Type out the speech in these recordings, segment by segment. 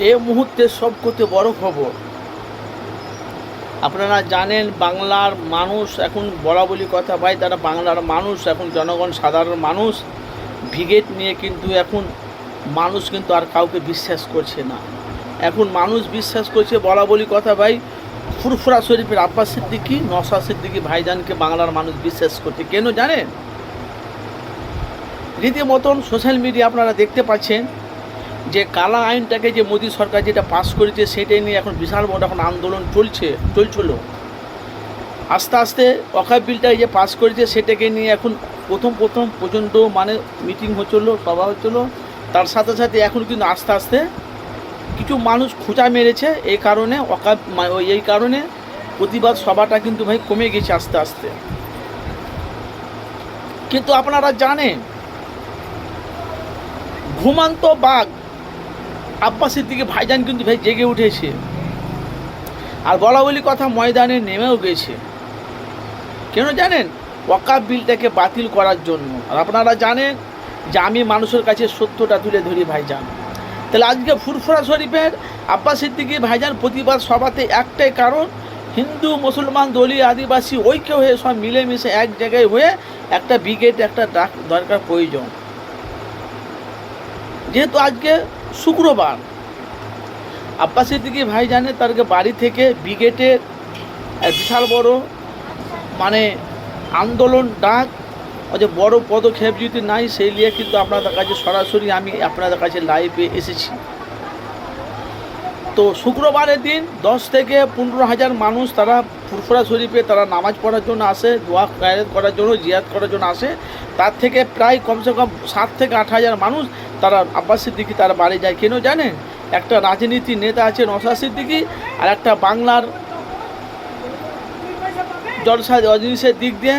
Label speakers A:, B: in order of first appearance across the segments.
A: এ মুহূর্তে সব করতে বড় খবর। আপনারা জানেন, বাংলার মানুষ এখন বলা বলি কথা ভাই, তারা বাংলার মানুষ, এখন জনগণ সাধারণ মানুষ। ভিগেট নিয়ে কিন্তু এখন মানুষ কিন্তু আর কাউকে বিশ্বাস করছে না। এখন মানুষ বিশ্বাস করছে বলা বলি কথা ভাই, ফুরফুরা শরীফের আব্বাস সিদ্দিকি নসা সিদ্দিকি ভাইজানকে বাংলার মানুষ বিশ্বাস করছে। কেন জানেন? রীতিমতন সোশ্যাল মিডিয়া আপনারা দেখতে পাচ্ছেন যে কালা আইনটাকে যে মোদী সরকার যেটা পাস করেছে, সেটাই নিয়ে এখন বিশাল বড় এখন আন্দোলন চলছে, চলছিল। আস্তে আস্তে অকাপ বিলটা যে পাস করেছে, সেটাকে নিয়ে এখন প্রথম প্রথম পর্যন্ত মানে মিটিং হচ্ছিল, সভা হচ্ছিল। তার সাথে সাথে এখন কিন্তু আস্তে আস্তে কিছু মানুষ খোঁচা মেরেছে, এই কারণে অকাপ এই কারণে প্রতিবাদ সভাটা কিন্তু ভাই কমে গেছে আস্তে আস্তে। কিন্তু আপনারা জানেন, ঘুমান্ত বাঘ আব্বাসের দিকে ভাইজান কিন্তু ভাই জেগে উঠেছে। আর বলা বলি কথা ময়দানে নেমেও গেছে। কেন জানেন? ওয়াকাব বিলটাকে বাতিল করার জন্য। আর আপনারা জানেন যে আমি মানুষের কাছে সত্যটা তুলে ধরি ভাইজান। তাহলে আজকে ফুরফুরা শরীফের আব্বাস সিদ্দিকি ভাইজান প্রতিবাদ সভাতে একটাই কারণ, হিন্দু, মুসলমান দলীয় আদিবাসী, ঐক্য হয়ে সব মিলেমিশে এক জায়গায় হয়ে একটা ব্রিগেড, একটা ডাক দরকার প্রয়োজন। যেহেতু আজকে শুক্রবার। আব্বাস সিদ্দিকি ভাই জানে তারকে বাড়ি থেকে ব্রিগেডের বিশাল বড় মানে আন্দোলন ডাক যে বড় পদক্ষেপ যদি নাই সেই নিয়ে কিন্তু আপনাদের কাছে সরাসরি আমি আপনাদের কাছে লাইভে এসেছি। তো শুক্রবারের দিন দশ থেকে পনেরো হাজার মানুষ তারা ফুরফুরা শরীফে তারা নামাজ পড়ার জন্য আসে, দোয়া করার জন্য, জিয়াদ করার জন্য আসে। তার থেকে প্রায় কমসে কম সাত থেকে আট হাজার মানুষ তারা আব্বাস সিদ্দিকি তার বাড়ি যায়। কেন জানেন? একটা রাজনীতি নেতা আছে নসা সিদ্দিকি আর একটা বাংলার জলসা অজিনিসের দিক দিয়ে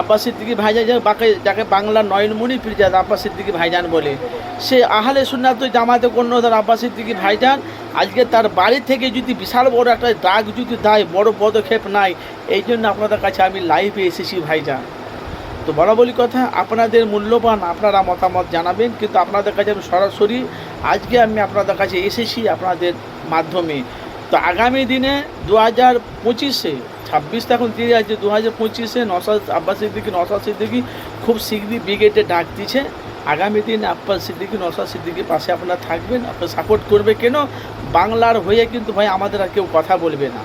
A: আব্বাস সিদ্দিকি ভাইজান বাকে যাকে বাংলার নয়নমণি ফিরজাদ আব্বাস সিদ্দিকি ভাইজান বলে। সে আহলে সুন্নাত জামাতে কন্যদার আব্বাস সিদ্দিকি ভাইজান আজকে তার বাড়ি থেকে যদি বিশাল বড় একটা দাগ যদি দেয়, বড় পদক্ষেপ নাই। এই জন্য আপনাদের কাছে আমি লাইভে এসেছি ভাইজান। তো বলি কথা, আপনাদের মূল্যবান আপনারা মতামত জানাবেন, কিন্তু আপনাদের কাছে আমি সরাসরি আজকে আমি আপনাদের কাছে এসেছি আপনাদের মাধ্যমে। তো আগামী দিনে দু হাজার পঁচিশে, ছাব্বিশ তো এখন দিয়ে আছে দু হাজার পঁচিশে নসাদ আব্বাস সিদ্দিকি নসাদ সিদ্দিকি খুব শীঘ্রই ব্রিগেডে ডাক দিচ্ছে। আগামী দিন আব্বাস সিদ্দিকি নসাদ সিদ্দিকির পাশে আপনারা থাকবেন, আপনারা সাপোর্ট করবে কেন? বাংলার হয়ে কিন্তু ভাই আমাদের আর কেউ কথা বলবে না।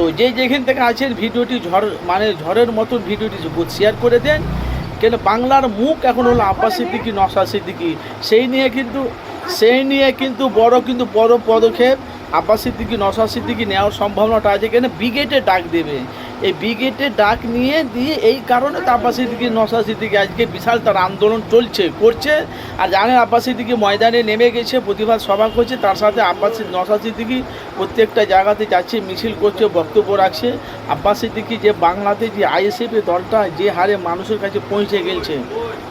A: তো যে যেখান থেকে আছেন ভিডিওটি ঝড় মানে ঝড়ের মতন ভিডিওটি শেয়ার করে দেন। কেন বাংলার মুখ এখন হলো আব্বাস সিদ্দিকি নসা সিদ্দিকি সেই নিয়ে কিন্তু, সেই নিয়ে কিন্তু বড় কিন্তু বড় পদক্ষেপ আব্বাস সিদ্দিকি নসা সিদ্দিকি নেওয়ার সম্ভাবনাটা আছে। কেন ব্রিগেডে ডাক দেবে। এই ব্রিগেডে ডাক নিয়ে দিয়ে এই কারণে তো সিদ্দিকি নসা সিদ্দিকি আজকে বিশাল তার আন্দোলন চলছে, করছে। আর জানেন আব্বাস সিদ্দিকি ময়দানে নেমে গেছে, প্রতিবাদ সভা করছে, তার সাথে আব্বাস নওশাদ সিদ্দিকি প্রত্যেকটা জায়গাতে যাচ্ছে, মিছিল করছে, বক্তব্য রাখছে। আব্বাস সিদ্দিকি যে বাংলাতে যে আইএসএফ দলটা যে হারে মানুষের কাছে পৌঁছে গেছে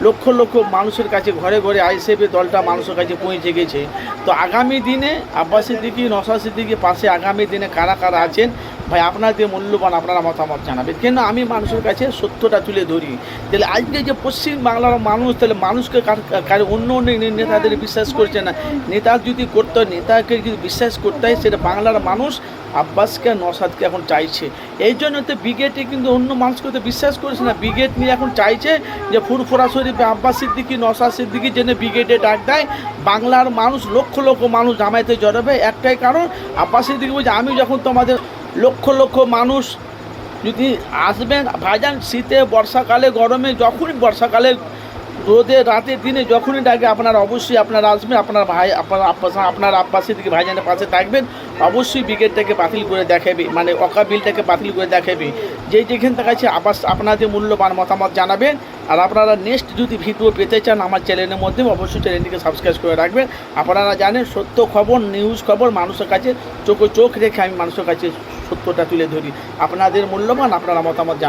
A: লক্ষ লক্ষ মানুষের কাছে ঘরে ঘরে আইএসএফ দলটা মানুষের কাছে পৌঁছে গেছে। তো আগামী দিনে আব্বাস সিদ্দিকি নওশাদ সিদ্দিকি পাশে আগামী দিনে কারা কারা আছেন, ভাই আপনাদের মূল্যবান, আপনারা মতামত জানাবে। কেন আমি মানুষের কাছে সত্যটা তুলে ধরি? তাহলে আজকে যে পশ্চিম বাংলার মানুষ, তাহলে মানুষকে অন্য অন্য নেতাদের বিশ্বাস করছে না। নেতা যদি করতে হয় নেতাকে যদি বিশ্বাস করতে হয়, সেটা বাংলার মানুষ আব্বাসকে নসাদকে এখন চাইছে। এই জন্য তো ব্রিগেডে কিন্তু অন্য মানুষকে তো বিশ্বাস করছে না। ব্রিগেড নিয়ে এখন চাইছে যে ফুরফুরা শরীফে আব্বাস সিদ্দিকি নসাদ সিদ্দিকির জন্য ব্রিগেডে ডাক দেয়। বাংলার মানুষ, লক্ষ লক্ষ মানুষ জামাইতে জড়াবে। একটাই কারণ, আব্বাস সিদ্দিকি বলছে, আমি যখন তোমাদের লক্ষ লক্ষ মানুষ যদি আসবেন ভাইজান, শীতে, বর্ষাকালে, গরমে, যখনই বর্ষাকালে, রোদে, রাতে, দিনে যখনই ডাকে, আপনারা অবশ্যই আপনারা আসবেন, আপনার ভাই, আপনার আব্বাস, আপনার আব্বাসের দিকে, ভাইজানের পাশে থাকবেন, অবশ্যই ব্রিগেডটাকে বাতিল করে দেখাবে মানে অকা বিলটাকে বাতিল করে দেখাবে। যেই যেখান থেকে আছে আবাস আপনাদের মূল্যবান মতামত জানাবেন, আর আপনারা নেক্সট যদি ভিডিও পেতে চান আমার চ্যানেলের মধ্যে, অবশ্যই চ্যানেলটিকে সাবস্ক্রাইব করে রাখবেন। আপনারা জানেন, সত্য খবর নিউজ খবর মানুষের কাছে, চোখে চোখ রেখে আমি মানুষের কাছে সত্যটা তুলে ধরি। আপনাদের মূল্যবান আপনারা মতামত